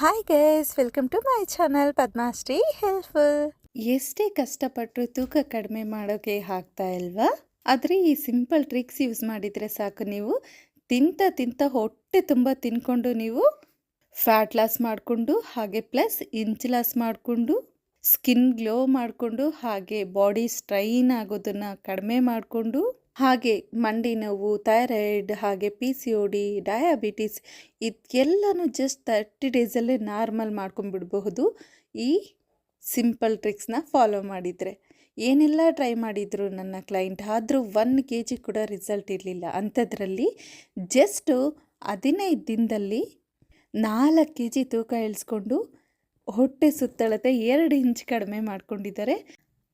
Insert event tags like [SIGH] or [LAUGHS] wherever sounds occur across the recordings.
Hi guys welcome to my channel Padmashri helpful ಎಷ್ಟೇ ಕಷ್ಟಪಟ್ಟರು ತೂಕ ಕಡಿಮೆ ಮಾಡೋಕೆ ಆಗ್ತಾ ಇಲ್ವಾ? ಆದರೆ ಈ ಸಿಂಪಲ್ ಟ್ರಿಕ್ಸ್ ಯೂಸ್ ಮಾಡಿದರೆ ಸಾಕು ನೀವು. ತಿಂತ ತಿಂತ ಹೊಟ್ಟೆ ತುಂಬ ತಿನ್ಕೊಂಡು ನೀವು ಫ್ಯಾಟ್ ಲಾಸ್ ಮಾಡಿಕೊಂಡು, ಹಾಗೆ ಪ್ಲಸ್ ಇಂಚ್ ಲಾಸ್ ಮಾಡಿಕೊಂಡು ಸ್ಕಿನ್ ಗ್ಲೋ ಮಾಡಿಕೊಂಡು, ಹಾಗೆ ಬಾಡಿ ಸ್ಟ್ರೈನ್ ಆಗೋದನ್ನು ಕಡಿಮೆ ಮಾಡಿಕೊಂಡು ಹಾಗೆ ಮಂಡಿ ನೋವು, ಥೈರಾಯ್ಡ್, ಹಾಗೆ P C O D diabetes ಇದೆಲ್ಲನೂ ಜಸ್ಟ್ ತರ್ಟಿ ಡೇಸಲ್ಲೇ ನಾರ್ಮಲ್ ಮಾಡ್ಕೊಂಡ್ಬಿಡ್ಬಹುದು. ಈ ಸಿಂಪಲ್ ಟ್ರಿಕ್ಸ್ನ ಫಾಲೋ ಮಾಡಿದರೆ. ಏನೆಲ್ಲ ಟ್ರೈ ಮಾಡಿದರು ನನ್ನ ಕ್ಲೈಂಟ್ ಆದರೂ ಒನ್ ಕೆ ಜಿ ಕೂಡ ರಿಸಲ್ಟ್ ಇರಲಿಲ್ಲ. ಅಂಥದ್ರಲ್ಲಿ ಜಸ್ಟು ಹದಿನೈದು ದಿನದಲ್ಲಿ ನಾಲ್ಕು ಕೆ ಜಿ ತೂಕ ಇಳಿಸ್ಕೊಂಡು ಹೊಟ್ಟೆ ಸುತ್ತಳತೆ ಎರಡು ಇಂಚ್ ಕಡಿಮೆ ಮಾಡ್ಕೊಂಡಿದ್ದಾರೆ.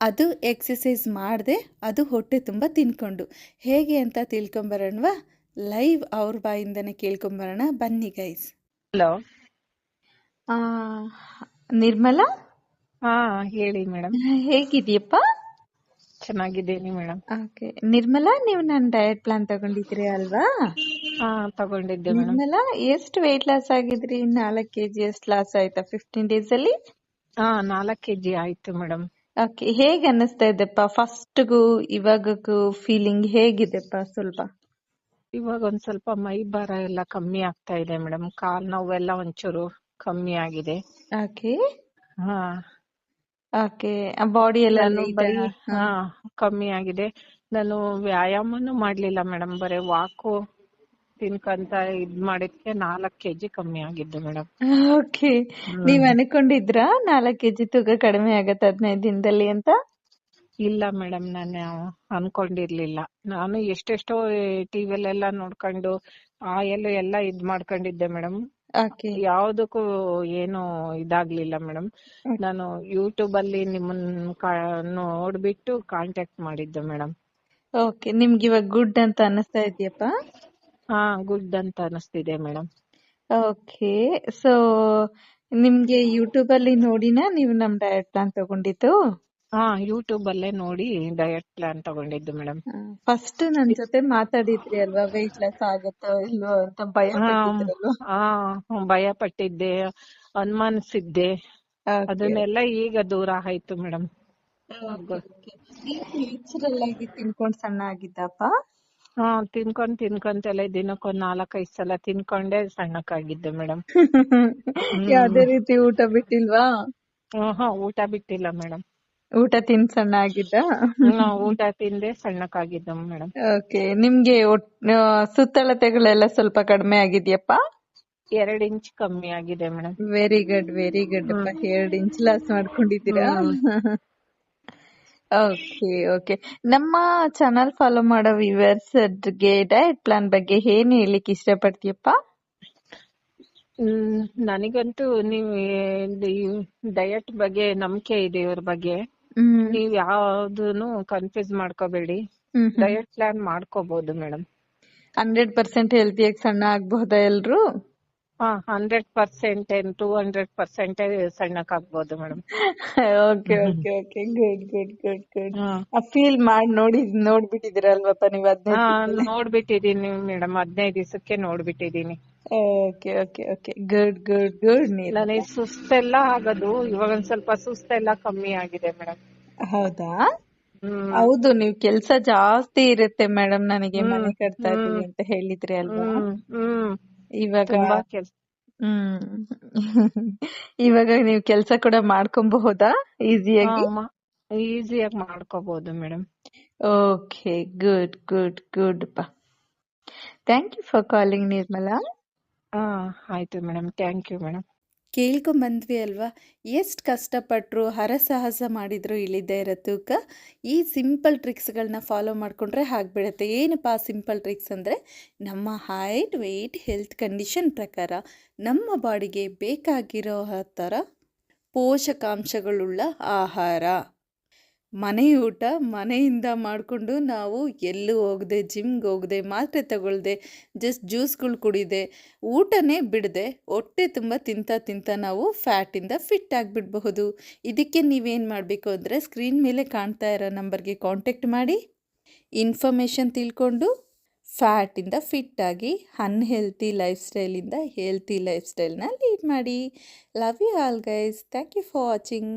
ಅದು ಎಕ್ಸಸೈಸ್ ಮಾಡದೆ ಅದು ಹೊಟ್ಟೆ ತುಂಬ ತಿನ್ಕೊಂಡು. ಹೇಗೆ ಅಂತ ತಿಳ್ಕೊಂಬರೋಣವಾ? ಲೈವ್ ಅವ್ರ ಬಾಯಿಂದನೇ ಕೇಳ್ಕೊಂಬರೋಣ. ಬನ್ನಿ ಗೈಸ್ ಹಲೋ ನಿರ್ಮಲಾ? ಹಾ ಹೇಳಿ ಮೇಡಮ್ ಹೇಗಿದೆಯಪ್ಪ ಚೆನ್ನಾಗಿದ್ದೀನಿ ಮೇಡಮ್ ಓಕೆ ನಿರ್ಮಲಾ ನೀವು ನನ್ನ ಡಯಟ್ ಪ್ಲಾನ್ ತಗೊಂಡಿದ್ರಿ ಅಲ್ವಾ? ಹಾ ತಗೊಂಡಿದ್ದೆ ಮೇಡಮ್ ನಿರ್ಮಲಾ ಎಷ್ಟು ವೆಯ್ಟ್ ಲಾಸ್ ಆಗಿದ್ರಿ? ನಾಲ್ಕು ಕೆಜಿ ಎಷ್ಟು ಲಾಸ್ ಆಯ್ತಾ? ಫಿಫ್ಟೀನ್ ಡೇಸ್ ಅಲ್ಲಿ? ಹಾ ನಾಲ್ಕ್ ಕೆಜಿ ಆಯ್ತು ಮೇಡಮ್ ಓಕೆ ಹೇಗೆ ಅನ್ನಿಸ್ತಾ ಇದೆಪ್ಪ? ಫಸ್ಟ್ಗೂ ಇವಾಗಕ್ಕೂ ಫೀಲಿಂಗ್ ಹೇಗಿದೆಪ್ಪ ಸ್ವಲ್ಪ? ಇವಾಗ ಒಂದ್ ಸ್ವಲ್ಪ ಮೈ ಭಾರ ಎಲ್ಲ ಕಮ್ಮಿ ಆಗ್ತಾ ಇದೆ ಮೇಡಮ್ ಕಾಲ್ ನೋವೆಲ್ಲ ಒಂಚೂರು ಕಮ್ಮಿ ಆಗಿದೆ. ಓಕೆ ಹಾ. ಓಕೆ ಬಾಡಿ ಎಲ್ಲ ಬರೀ ಹಾ. ಕಮ್ಮಿ ಆಗಿದೆ. ನಾನು ವ್ಯಾಯಾಮನು ಮಾಡ್ಲಿಲ್ಲ ಮೇಡಮ್ ಬರೀ ವಾಕು ತಿನ್ಕಂತ ಇದ್ ಮಾಡಿದ್ಕೆ ನಾಲ್ಕ್ ಕೆಜಿ ಕಮ್ಮಿ ಆಗಿದ್ದು ಮೇಡಮ್. ಓಕೆ. ನೀವ್ ಅನ್ಕೊಂಡಿದ್ರಾ ನಾಲ್ಕ್ ಕೆಜಿ ತೂಕ ಕಡಿಮೆ ಆಗತ್ತೆ ಹದಿನೈದು ದಿನದಲ್ಲಿ ಅಂತ? ಇಲ್ಲ ಮೇಡಮ್ ನಾನು ಅನ್ಕೊಂಡಿರ್ಲಿಲ್ಲ. ನಾನು ಎಷ್ಟೆಷ್ಟೋ ಟಿವಿಲೆಲ್ಲ ನೋಡ್ಕೊಂಡು ಆಯಲ್ ಎಲ್ಲ ಇದ್ ಮಾಡ್ಕೊಂಡಿದ್ದೆ ಮೇಡಮ್. ಯಾವ್ದಕ್ಕೂ ಏನು ಇದಾಗ್ಲಿಲ್ಲ ಮೇಡಮ್. ನಾನು ಯೂಟ್ಯೂಬ್ ಅಲ್ಲಿ ನಿಮ್ಮನ್ನ ನೋಡ್ಬಿಟ್ಟು ಕಾಂಟ್ಯಾಕ್ಟ್ ಮಾಡಿದ್ದೆ ಮೇಡಮ್. ಓಕೆ ನಿಮ್ಗೆ ಇವಾಗ ಗುಡ್ ಅಂತ ಅನ್ನಿಸ್ತಾ ಇದೆಯಪ್ಪ? ಹಾ ಗುಡ್ ಅಂತ ಅನಿಸ್ತಿದೆ ಮೇಡಮ್ ಓಕೆ ಸೊ ನಿಮ್ಗೆ ಯೂಟ್ಯೂಬ್ ಅಲ್ಲಿ ನೋಡಿನಾ ನೀವು ನಮ್ ಡಯಟ್ ಪ್ಲಾನ್ ತಗೊಂಡಿದ್ದು? ಹಾ ಯೂಟ್ಯೂಬ್ ಅಲ್ಲೇ ನೋಡಿ ಡಯಟ್ ಪ್ಲಾನ್ ತಗೊಂಡಿದ್ದು ಮೇಡಮ್ ಫಸ್ಟ್ ನನ್ ಜೊತೆ ಮಾತಾಡಿದ್ರಿ ಅಲ್ವಾ ವೆಯ್ಟ್ ಲಾಸ್ ಆಗುತ್ತೋ ಇಲ್ವೋ ಅಂತ ಭಯ ಪಟ್ಟಿದ್ರಲ್ವಾ? ಹಾ ಭಯ ಪಟ್ಟಿದ್ದೆ ಅನುಮಾನಿಸಿದ್ದೆ. ಅದನ್ನೆಲ್ಲ ಈಗ ದೂರ ಆಯ್ತು ಮೇಡಮ್ ನ್ಯಾಚುರಲ್ ಆಗಿ ತಿನ್ಕೊಂಡ್ ಸಣ್ಣ ಆಗಿದ್ದಪ್ಪ? ಹಾ ತಿನ್ಕೊಂಡ್ ತಿನ್ಕೊಂತೆಲ್ಲ ದಿನಕ್ಕೊಂದ್ ನಾಲ್ಕೈದ್ ಸಲ ತಿನ್ಕೊಂಡೇ ಸಣ್ಣಕ್ಕಾಗಿದ್ದೆ ಮೇಡಮ್ [LAUGHS] ಯಾವ್ದೇ ರೀತಿ ಊಟ ಬಿಟ್ಟಿಲ್ವಾ? ಹಾ ಊಟ ಬಿಟ್ಟಿಲ್ಲ ಮೇಡಮ್ ಊಟ ತಿನ್ ಸಣ್ಣ ಆಗಿದ್ದ ಊಟ ತಿಂದೆ ಸಣ್ಣಕ್ಕಾಗಿದ್ದ ಮೇಡಮ್ ಓಕೆ ನಿಮ್ಗೆ ಸುತ್ತಳತೆಗಳೆಲ್ಲ ಸ್ವಲ್ಪ ಕಡಿಮೆ ಆಗಿದ್ಯಪ್ಪ? ಎರಡ್ ಇಂಚ್ ಕಮ್ಮಿ ಆಗಿದೆ madam very good very good ಎರಡ್ ಇಂಚ್ ಲಾಸ್ ಮಾಡ್ಕೊಂಡಿದ್ದೀರಾ? ಓಕೆ ಓಕೆ ನಮ್ಮ ಚಾನಲ್ ಫಾಲೋ ಮಾಡೋ ವ್ಯೂವರ್ಸ್ಗೆ ಡಯಟ್ ಪ್ಲಾನ್ ಬಗ್ಗೆ ಏನ್ ಹೇಳಿಕ್ ಇಷ್ಟಪಡ್ತೀಯಪ್ಪ? ಹ್ಮ್ ನನಗಂತೂ ನೀವು ಡಯಟ್ ಬಗ್ಗೆ ನಂಬಿಕೆ ಇದೆ ಇವ್ರ ಬಗ್ಗೆ. ನೀವ್ ಯಾವ್ದೂನು ಕನ್ಫ್ಯೂಸ್ ಮಾಡ್ಕೋಬೇಡಿ. ಡಯಟ್ ಪ್ಲಾನ್ ಮಾಡ್ಕೋಬಹುದು ಮೇಡಮ್. ಹಂಡ್ರೆಡ್ ಪರ್ಸೆಂಟ್ ಹೆಲ್ತಿಯಾಗಿ ಸಣ್ಣ ಆಗ್ಬಹುದಾ ಎಲ್ರು? ಹಾ ಹಂಡ್ರೆಡ್ ಪರ್ಸೆಂಟ್ ಏನ್ two hundred percent ಸಣ್ಣಕ್ಕಾಗ್ಬೋದು madam okay okay okay good good good good feel ಮಾಡಿ ನೋಡಿ ನೋಡ್ಬಿಟ್ಟಿದಿರಲ್ವಪ್ಪ ನೀವು ಹದಿನೈದು ನೋಡ್ಬಿಟ್ಟಿದೀನಿ ಮೇಡಮ್ ಹದಿನೈದು ದಿವಸಕ್ಕೆ ನೋಡ್ಬಿಟ್ಟಿದೀನಿ okay okay okay good good good ನನಗೆ ಸುಸ್ತೆಲ್ಲ ಆಗೋದು. ಇವಾಗ ಒಂದ್ ಸ್ವಲ್ಪ ಸುಸ್ತೆಲ್ಲ ಕಮ್ಮಿ ಆಗಿದೆ ಮೇಡಮ್ ಹೌದಾ? ಹೌದು ನೀವು ಕೆಲ್ಸ ಜಾಸ್ತಿ ಇರುತ್ತೆ ಮೇಡಮ್ ನನಗೆ ಮನೆ ಕಟ್ತಾ ಇದೀವಿ ಅಂತ ಹೇಳಿದ್ರಿ ಅಲ್ವಾ? ಇವಾಗ ಹ್ಮ್. [LAUGHS] ಇವಾಗ ನೀವು ಕೆಲ್ಸ ಕೂಡ ಮಾಡ್ಕೊಬಹುದಾ? ಈಸಿಯಾಗಿ ಈಸಿಯಾಗಿ ಮಾಡ್ಕೋಬಹುದು madam okay good good good ಪಾ. Thank you for calling Nirmala ಆಯ್ತು ಮೇಡಮ್ ಥ್ಯಾಂಕ್ ಯು ಮೇಡಮ್ ಕೇಳ್ಕೊಂಬಂದ್ವಿ ಅಲ್ವಾ? ಎಷ್ಟು ಕಷ್ಟಪಟ್ಟರು ಹರಸಾಹಸ ಮಾಡಿದ್ರು ಇಳಿದೇ ಇರೋ ತೂಕ. ಈ ಸಿಂಪಲ್ ಟ್ರಿಕ್ಸ್ಗಳನ್ನ ಫಾಲೋ ಮಾಡಿಕೊಂಡ್ರೆ ಆಗ್ಬಿಡುತ್ತೆ. ಏನಪ್ಪ ಸಿಂಪಲ್ ಟ್ರಿಕ್ಸ್ ಅಂದರೆ, ನಮ್ಮ ಹೈಟ್, ವೆಯ್ಟ್, ಹೆಲ್ತ್ ಕಂಡೀಷನ್ ಪ್ರಕಾರ ನಮ್ಮ ಬಾಡಿಗೆ ಬೇಕಾಗಿರೋ ಥರ ಪೋಷಕಾಂಶಗಳುಳ್ಳ ಆಹಾರ. ಮನೆ ಊಟ, ಮನೆಯಿಂದ ಮಾಡಿಕೊಂಡು ನಾವು ಎಲ್ಲೂ ಹೋಗದೆ, ಜಿಮ್ಗೆ ಹೋಗದೆ, ಮಾತ್ರೆ ತಗೊಳ್ದೆ ಜಸ್ಟ್ ಜ್ಯೂಸ್ಗಳು ಕುಡಿದೆ, ಊಟನೇ ಬಿಡದೆ, ಹೊಟ್ಟೆ ತುಂಬ ತಿಂತ ತಿಂತ ನಾವು ಫ್ಯಾಟಿಂದ ಫಿಟ್ ಆಗಿಬಿಡಬಹುದು. ಇದಕ್ಕೆ ನೀವೇನು ಮಾಡಬೇಕು ಅಂದರೆ ಸ್ಕ್ರೀನ್ ಮೇಲೆ ಕಾಣ್ತಾ ಇರೋ ನಂಬರ್ಗೆ ಕಾಂಟ್ಯಾಕ್ಟ್ ಮಾಡಿ. ಇನ್ಫಾರ್ಮೇಷನ್ ತಿಳ್ಕೊಂಡು ಫ್ಯಾಟಿಂದ ಫಿಟ್ಟಾಗಿ ಅನ್ಹೆಲ್ತಿ ಲೈಫ್ ಸ್ಟೈಲಿಂದ ಹೆಲ್ತಿ ಲೈಫ್ ಸ್ಟೈಲ್ನ ಲೀಡ್ ಮಾಡಿ. Love you all guys thank you for watching